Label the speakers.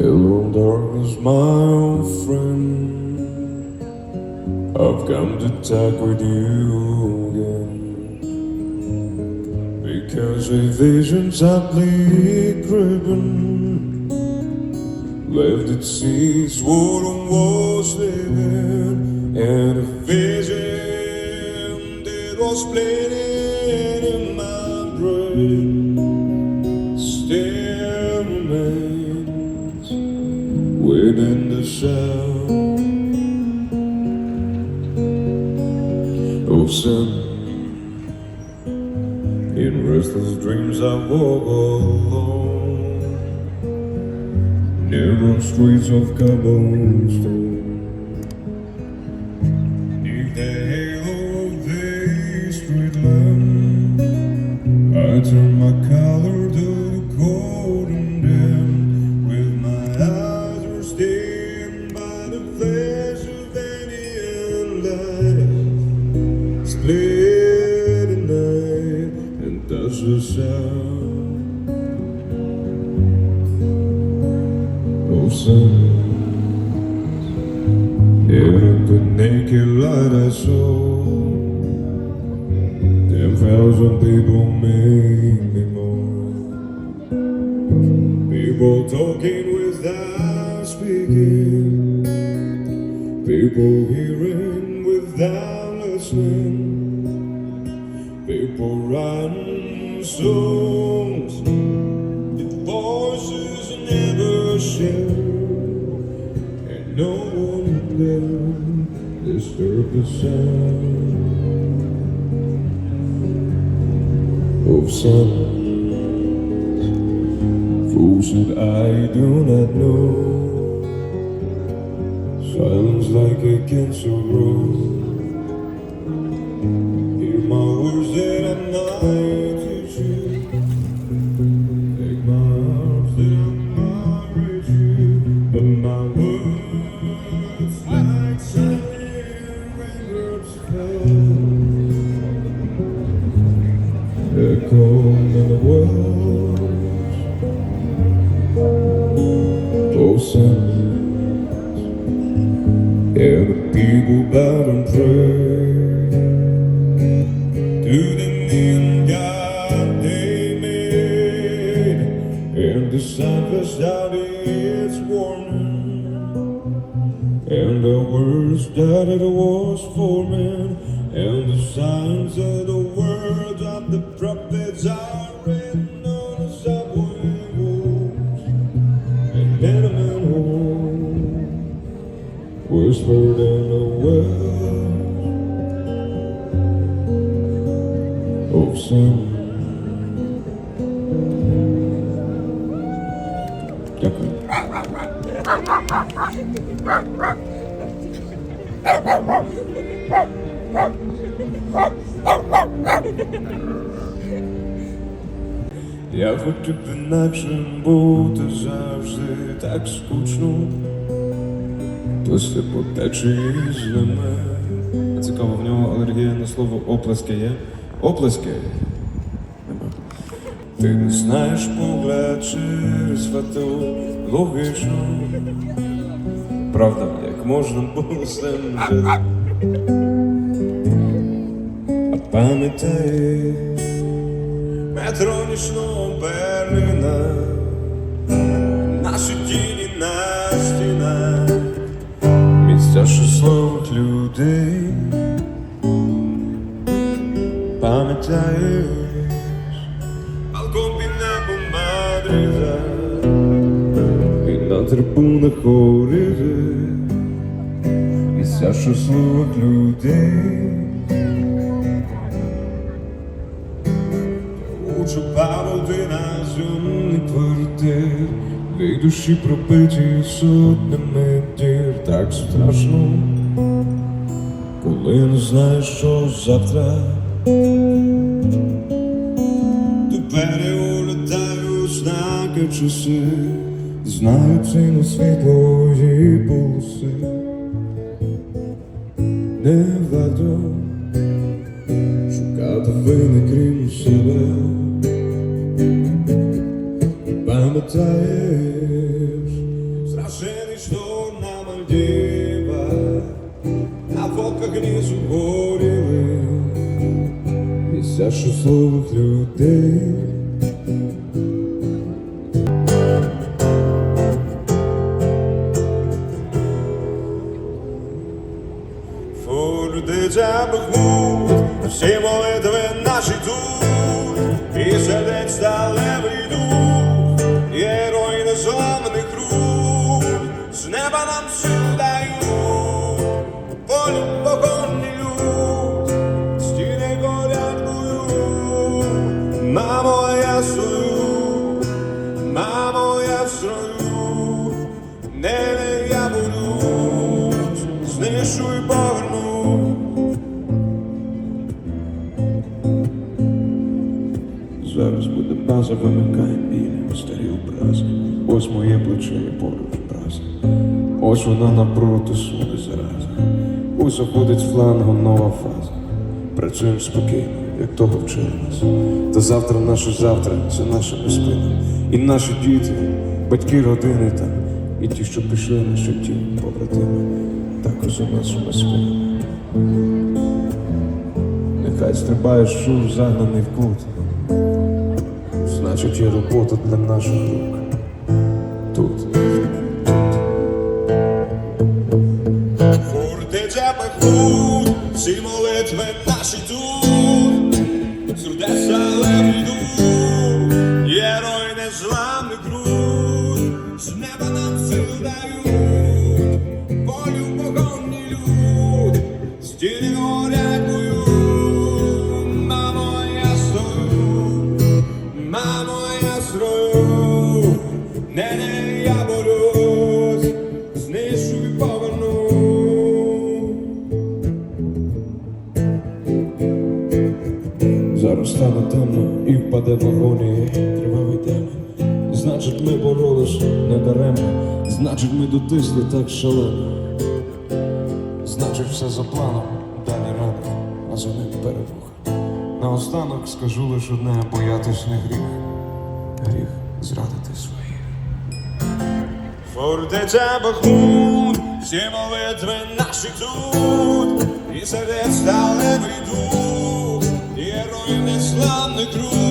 Speaker 1: Hello, darkness, my old friend. I've come to talk with you again. Because a vision sadly driven left its seeds what I was living, and a vision that was playing in my brain within the sound of sun. In restless dreams, I walk alone, narrow streets of cobblestone. Of sun. In the naked light I saw Ten thousand people make me more. People talking without speaking. People hearing without listening. People writing songs no one will disturb the sound of silence. Fools that I do not know. Silence like a cancer grows. In the wells of oh, silence, and the people bowed and prayed to the neon God they made, and the sun flashed out its warning, and the words that it was forming, and the signs of the words of the prophets are whispered in the wells of sin. Дякую. Я хотів б інакшим бути завжди так скучно. Плисти по течії ними.
Speaker 2: Цікаво, в нього алергія на слово оплески є. Оплески.
Speaker 1: Ти не знаєш погляд через фату логічно.
Speaker 2: Правда.
Speaker 1: Як можна було з жити? А пам'ятаєш метро нічного Берліна, наші тіні на стінах, місця щасливих людей. Пам'ятаєш балкон під небом Мадрида і на трибунах хорізи місця щасливих людей. Учу паводи на зйомний квартир, дві душі пробиті сотнями так страшно, коли не знаєш, що завтра. Двері улітають знаки часи, знають ціну світлої полоси. Не варто шукати вини крім себе. Пам'ятаєш, гнізу горіли, місця щасливих людей. Фурдиця бахмут, всі молитви наші тут, і сердець далевий дух, герой незламних рук, з неба нам сил. Зараз буде база, вимикає білі старі образи. Ось моє плече і поруч браза. Ось вона напроти суне зараза. Ось заходить флангом нова фаза. Працюємо спокійно, як того вчили нас. Та завтра наше завтра це нашими спинами. І наші діти, батьки, родини там, і ті, що пішли на житті, побратими, також за нашими спинами. Нехай стрибає шур, загнаний в кут. Є робота для наших рук. Тут. Бахмут, всі молитви наші тут. Сердець Зараз стане темно і впаде в агонії кривавий демон. Значить, ми боролись не даремно, значить, ми дотисли так шалено. Значить, все за планом, далі рано, а за ним перемога. Наостанок скажу лише одне, боятись не гріх, гріх зрадити своїх. Фортеця Бахмут, всі молитви наші тут, і сердець сталевий дух, і герої